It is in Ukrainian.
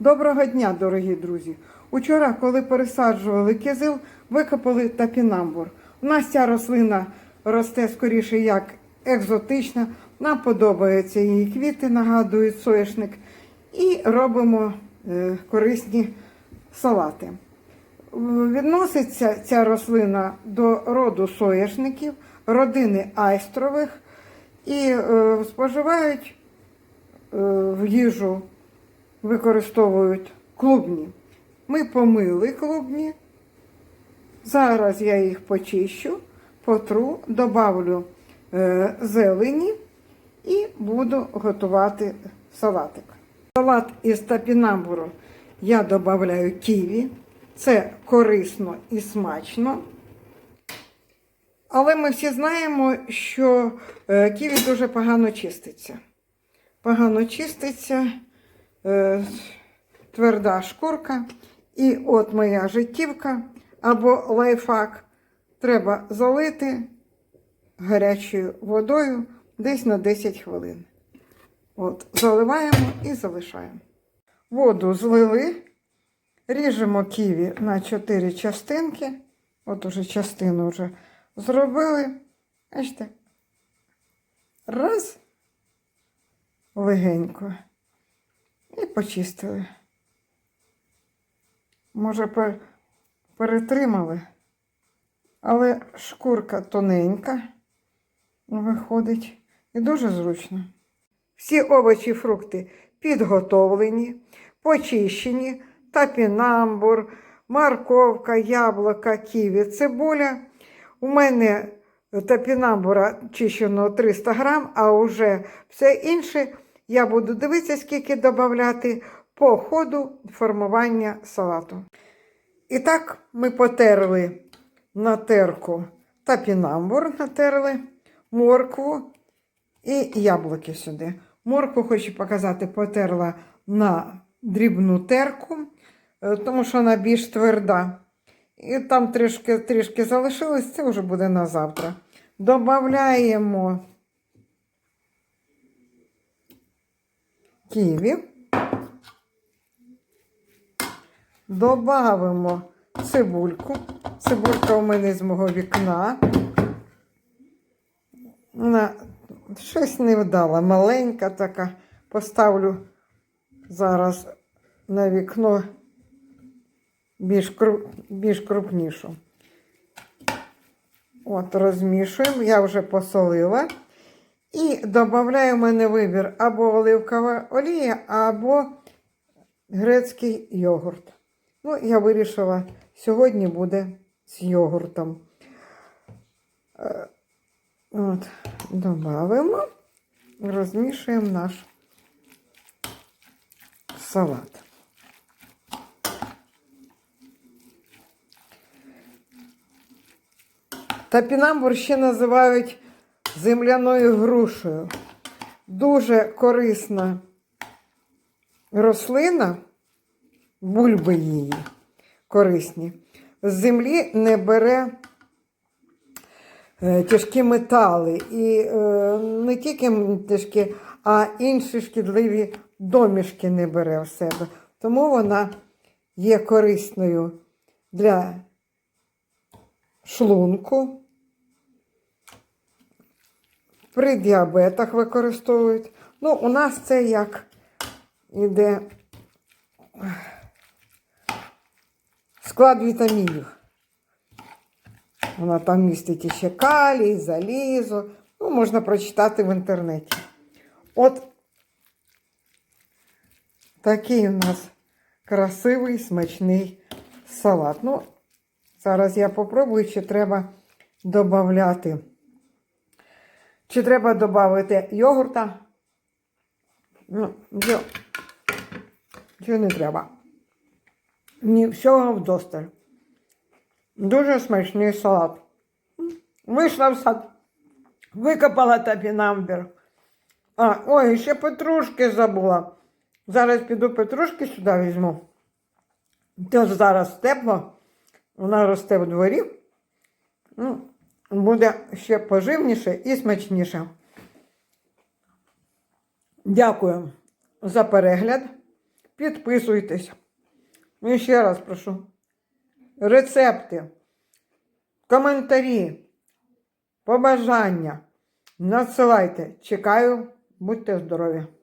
Доброго дня, дорогі друзі! Учора, коли пересаджували кизил, викопали тапінамбур. У нас ця рослина росте скоріше як екзотична. Нам подобаються її квіти, нагадують соняшник. І робимо е, корисні салати. Відноситься ця рослина до роду соняшників, родини айстрових і е, споживають е, в їжу використовують клубні. Ми помили клубні. Зараз я їх почищу, потру, добавлю е, зелені і буду готувати салатик. Салат із тапінамбуру я додаю ківі. Це корисно і смачно. Але ми всі знаємо, що е, ківі дуже погано чиститься. Погано чиститься е, тверда шкурка. І от моя життівка або лайфхак. Треба залити гарячою водою десь на 10 хвилин. От, заливаємо і залишаємо. Воду злили, ріжемо ківі на 4 частинки. От уже частину вже зробили. Бачите, раз, легенько. І почистили. Може, перетримали, але шкурка тоненька виходить і дуже зручно. Всі овочі і фрукти підготовлені, почищені, тапінамбур, морковка, яблука, ківі, цибуля. У мене тапінамбура чищено 300 грам, а вже все інше я буду дивитися, скільки додати по ходу формування салату. І так ми потерли на терку тапінамбур, натерли, моркву і яблуки сюди. Моркву хочу показати, потерла на дрібну терку, е, тому що вона більш тверда. І там трішки, трішки залишилось, це вже буде на завтра. Добавляємо ківі. Добавимо цибульку. Цибулька у мене з мого вікна. Вона щось не вдала, маленька така. Поставлю зараз на вікно більш, кру... більш крупнішу. От, розмішуємо, я вже посолила. І додаю в мене вибір або оливкова олія, або грецький йогурт. Ну, я вирішила, сьогодні буде з йогуртом. Е, От, додаємо, розмішуємо наш салат. Тапінамбур ще називають земляною грушею. Дуже корисна рослина, бульби її корисні. З землі не бере е, тяжкі метали. І е, не тільки тяжкі, а інші шкідливі домішки не бере в себе. Тому вона є корисною для шлунку. При діабетах використовують. Ну, у нас це як іде склад вітамінів. Вона там містить ще калій, залізо. Ну, можна прочитати в інтернеті. От такий у нас красивий, смачний салат. Ну, зараз я попробую, чи треба додати. Чи треба додати йогурта? Ну, йо. Чи не треба? Ні, всього вдосталь. Дуже смачний салат. Вийшла в сад, викопала тапінамбір. А, ой, ще петрушки забула. Зараз піду петрушки сюди візьму. Тож зараз тепло, вона росте в дворі. Ну, буде ще поживніше і смачніше. Дякую за перегляд. підписуйтесь. І ще раз прошу. Рецепти, коментарі, побажання надсилайте. Чекаю, будьте здорові!